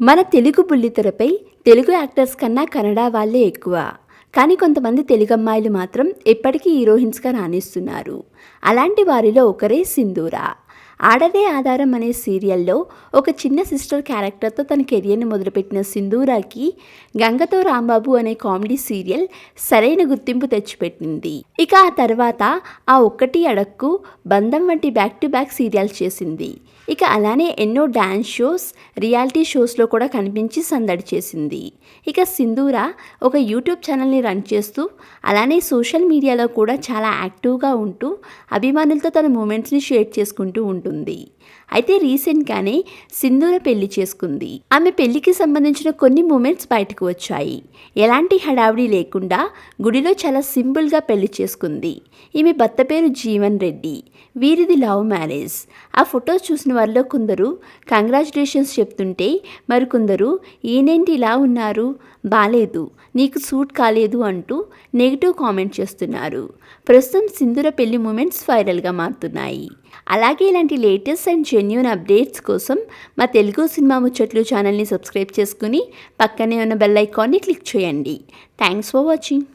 మన తెలుగు బుల్లితెరపై తెలుగు యాక్టర్స్ కన్నా కన్నడ వాళ్ళే ఎక్కువ. కానీ కొంతమంది తెలుగు అమ్మాయిలు మాత్రం ఎప్పటికీ హీరోయిన్స్గా రాణిస్తున్నారు. అలాంటి వారిలో ఒకరే సింధూరా. ఆడదే ఆధారం అనే సీరియల్లో ఒక చిన్న సిస్టర్ క్యారెక్టర్తో తన కెరియర్ని మొదలుపెట్టిన సింధూరాకి గంగతో రాంబాబు అనే కామెడీ సీరియల్ సరైన గుర్తింపు తెచ్చిపెట్టింది. ఇక ఆ తర్వాత ఆ ఒక్కటి అడక్కు బంధం వంటి బ్యాక్ టు బ్యాక్ సీరియల్స్ చేసింది. ఇక అలానే ఎన్నో డ్యాన్స్ షోస్ రియాలిటీ షోస్లో కూడా కనిపించి సందడి చేసింది. ఇక సింధూర ఒక యూట్యూబ్ ఛానల్ని రన్ చేస్తూ అలానే సోషల్ మీడియాలో కూడా చాలా యాక్టివ్గా ఉంటూ అభిమానులతో తన మూమెంట్స్ని షేర్ చేసుకుంటూ ఉంటుంది ఉంటుంది. అయితే రీసెంట్గానే సింధూర పెళ్ళి చేసుకుంది. ఆమె పెళ్ళికి సంబంధించిన కొన్ని మూమెంట్స్ బయటకు వచ్చాయి. ఎలాంటి హడావిడి లేకుండా గుడిలో చాలా సింపుల్గా పెళ్ళి చేసుకుంది. ఈమె భర్త పేరు జీవన్ రెడ్డి. వీరిది లవ్ మ్యారేజ్. ఆ ఫొటోస్ చూసిన వారిలో కొందరు కంగ్రాచులేషన్స్ చెప్తుంటే మరికొందరు ఈయనేంటి ఇలా ఉన్నారు? బాలేదు. నీకు సూట్ కాలేదు అంటూ నెగిటివ్ కామెంట్ చేస్తున్నారు. ప్రస్తుతం సింధూర పెళ్ళి మూమెంట్స్ వైరల్గా మారుతున్నాయి. అలాగే ఇలాంటి లేటెస్ట్ అండ్ జెన్యున్ అప్డేట్స్ కోసం మా తెలుగు సినిమా ముచ్చట్లు ఛానల్ని సబ్స్క్రైబ్ చేసుకుని పక్కనే ఉన్న బెల్ ఐకాన్ని క్లిక్ చేయండి థ్యాంక్స్ ఫర్ వాచింగ్